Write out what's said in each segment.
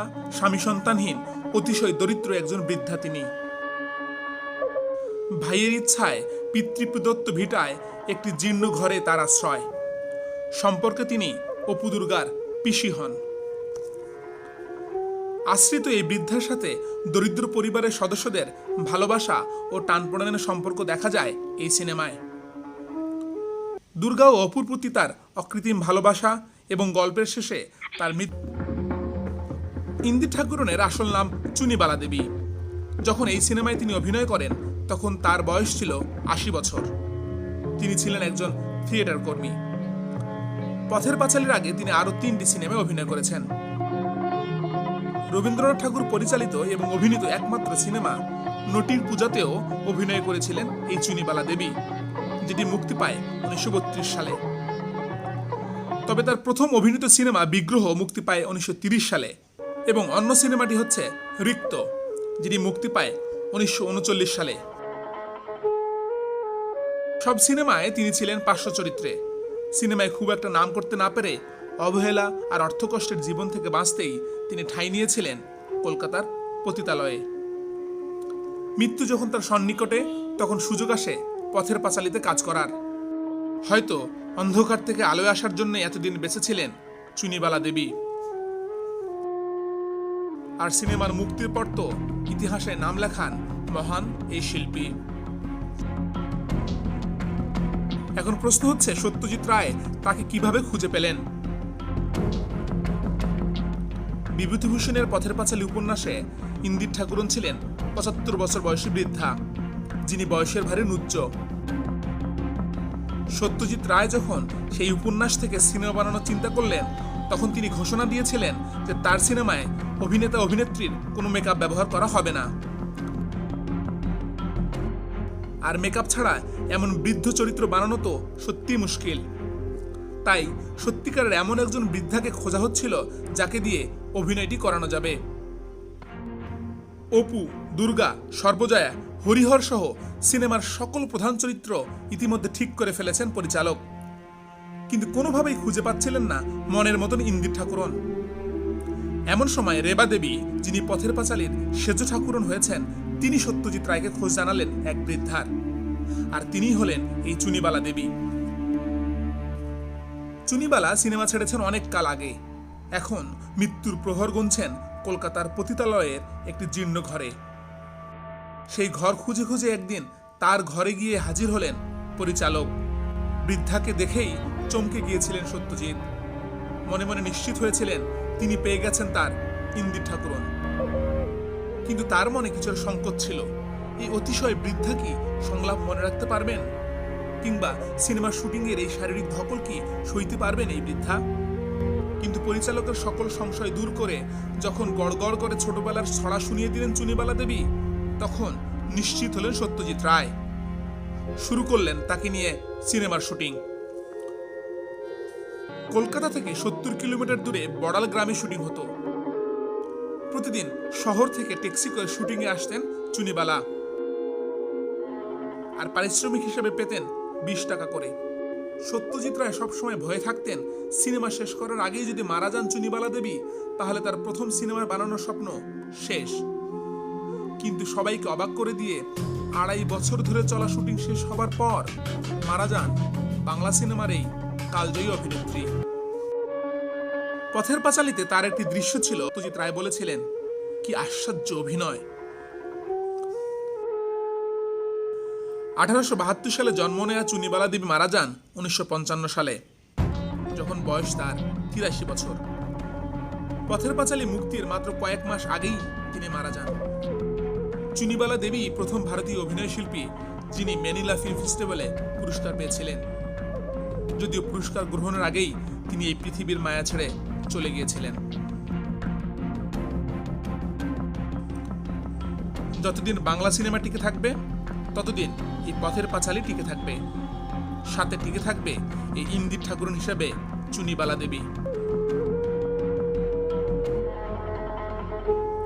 বিধবা স্বামী সন্তানহীন অতিশয় দরিদ্র একজন বৃদ্ধা তিনি। ভাইয়ের ইচ্ছায় পিতৃপ্রদত্ত ভিটায় একটি জীর্ণ ঘরে তার আশ্রয়। সম্পর্কে তিনি অপু দুর্গার পিসি হন। আশ্রিত এই বৃদ্ধার সাথে দরিদ্র পরিবারের সদস্যদের ভালোবাসা ও টানপোড়ানের সম্পর্ক দেখা যায় এই সিনেমায়। দুর্গা ও অপুর প্রতি তার অকৃত্রিম ভালোবাসা এবং গল্পের শেষে তার মৃত্যু ইন্দির ঠাকুরনের আসল নাম চুনিবালা দেবী। যখন এই সিনেমায় তিনি অভিনয় করেন, তখন তার বয়স ছিল আশি বছর। তিনি ছিলেন একজন থিয়েটার কর্মী। পথের পাঁচালীর আগে তিনি আরও তিনটি সিনেমায় অভিনয় করেছেন। রবীন্দ্রনাথ ঠাকুর পরিচালিত এবং অভিনীত একমাত্র সিনেমা নটির পূজাতেও অভিনয় করেছিলেন এই চুনিবালা দেবী, যেটি মুক্তি পায় উনিশশো বত্রিশ সালে। তবে তার প্রথম অভিনীত সিনেমা বিগ্রহ মুক্তি পায় উনিশশো সালে। এবং অন্য সিনেমাটি হচ্ছে রিক্ত যেটি মুক্তি পায় উনিশশো উনচল্লিশ সালে। সব সিনেমায় তিনি ছিলেন পার্শ্ব চরিত্রে। সিনেমায় খুব একটা নাম করতে না পেরে অবহেলা আর অর্থকষ্টের জীবন থেকে বাঁচতেই তিনি ঠাঁই নিয়েছিলেন কলকাতার পতিতালয়ে। মৃত্যু যখন তার সন্নিকটে, তখন সুযোগ আসে পথের পাঁচালিতে কাজ করার। হয়তো অন্ধকার থেকে আলোয় আসার জন্য এতদিন বেঁচেছিলেন চুনিবালা দেবী। আর সিনেমার মুক্তির পর তো ইতিহাসে নাম লেখান মহান এই শিল্পী। এখন প্রশ্ন হচ্ছে, সত্যজিৎ রায় তাকে কীভাবে খুঁজে পেলেন? বিভূতিভূষণের পথের পাঁচালী উপন্যাসে ইন্দির ঠাকুরন ছিলেন পঁচাত্তর বছর বয়সী বৃদ্ধা, যিনি বয়সের ভারে নুচ্চ। সত্যজিৎ রায় যখন সেই উপন্যাস থেকে সিনেমা বানানোর চিন্তা করলেন তখন তিনি ঘোষণা দিয়েছিলেন যে তার সিনেমায় অভিনেতা অভিনেত্রীর কোনো মেকআপ ব্যবহার করা হবে না। আর মেকআপ ছাড়া এমন বৃদ্ধ চরিত্র বানানো তো সত্যিই মুশকিল। তাই সত্যিকারের এমন একজন বৃদ্ধাকে খোঁজা হচ্ছিল যাকে দিয়ে অভিনয়টি করানো যাবে। অপু, দুর্গা, সর্বজয়া, হরিহর সহ সিনেমার সকল প্রধান চরিত্র ইতিমধ্যে ঠিক করে ফেলেছেন পরিচালক। কিন্তু কোনোভাবেই খুঁজে পাচ্ছিলেন না মনের মতন ইন্দির ঠাকুরন। এমন সময় রেবা দেবী, যিনি পথের পাঁচালীর সেজ ঠাকুরন হয়েছেন, তিনি সত্যজিৎ রায়কে খোঁজ জানালেন এক বৃদ্ধার। আর তিনিই হলেন এই চুনিবালা দেবী। চুনিবালা সিনেমা ছেড়েছেন অনেক কাল আগে। এখন মৃত্যুর প্রহর গুনছেন কলকাতার পতিতালয়ের একটি জীর্ণ ঘরে। সেই ঘর খুঁজে খুঁজে একদিন তার ঘরে গিয়ে হাজির হলেন পরিচালক। বৃদ্ধাকে দেখেই চমকে গিয়েছিলেন সত্যজিৎ। মনে মনে নিশ্চিত হয়েছিলেন, তিনি পেয়ে গেছেন তার ইন্দির ঠাকুরন। কিন্তু তার মনে কিছুর সংকট ছিল। এই অতিশয় বৃদ্ধা কি সংলাপ মনে রাখতে পারবেন? কিংবা সিনেমার শুটিংয়ের এই শারীরিক ধকল কি সইতে পারবেন এই বৃদ্ধা? কিন্তু পরিচালকের সকল সংশয় দূর করে যখন গড়গড় করে ছোটবেলার ছড়া শুনিয়ে দিলেন চুনিবালা দেবী, তখন নিশ্চিত হলেন সত্যজিৎ রায়। শুরু করলেন তাকে নিয়ে সিনেমার শুটিং। কলকাতা থেকে সত্তর কিলোমিটার দূরে বড়াল গ্রামে শুটিং হতো। প্রতিদিন শহর থেকে ট্যাক্সি করে শুটিংয়ে আসতেন চুনিবালা। আর পারিশ্রমিক হিসেবে পেতেন বিশ টাকা করে। সত্যজিৎ রায় সবসময় ভয়ে থাকতেন, সিনেমা শেষ করার আগেই যদি মারা যান চুনিবালা দেবী, তাহলে তার প্রথম সিনেমার বানানোর স্বপ্ন শেষ। কিন্তু সবাইকে অবাক করে দিয়ে আড়াই বছর ধরে চলা শুটিং শেষ হবার পর মারা যান বাংলা সিনেমার এই কালজয়ী অভিনেত্রী। পথের পাঁচালিতে তার একটি দৃশ্য ছিল সত্যজিৎ রায় বলেছিলেন, কি আশ্চর্য অভিনয়। আঠারোশো বাহাত্তর সালে জন্ম নেয়া চুনিবালা দেবী মারা যান উনিশশো সালে, যখন বয়স তার তিরাশি বছর। পথের পাঁচালী মুক্তির মাত্র কয়েক মাস আগেই তিনি মারা যান। চুনিবালা দেবী প্রথম ভারতীয় অভিনয় শিল্পী যিনি ম্যানিলা ফিল্ম ফেস্টিভ্যালে পুরস্কার পেয়েছিলেন। যদিও পুরস্কার গ্রহণের আগেই তিনি এই পৃথিবীর মায়া ছেড়ে চলে গিয়েছিলেন। যতদিন বাংলা সিনেমা টিকে থাকবে, ততদিন এই পথের পাঁচালী টিকে থাকবে। সাথে টিকে থাকবে এই ইন্দির ঠাকুরন হিসেবে চুনিবালা দেবী।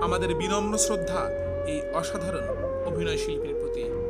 আমাদের বিনম্র শ্রদ্ধা এই অসাধারণ অভিনয় শিল্পীর প্রতি।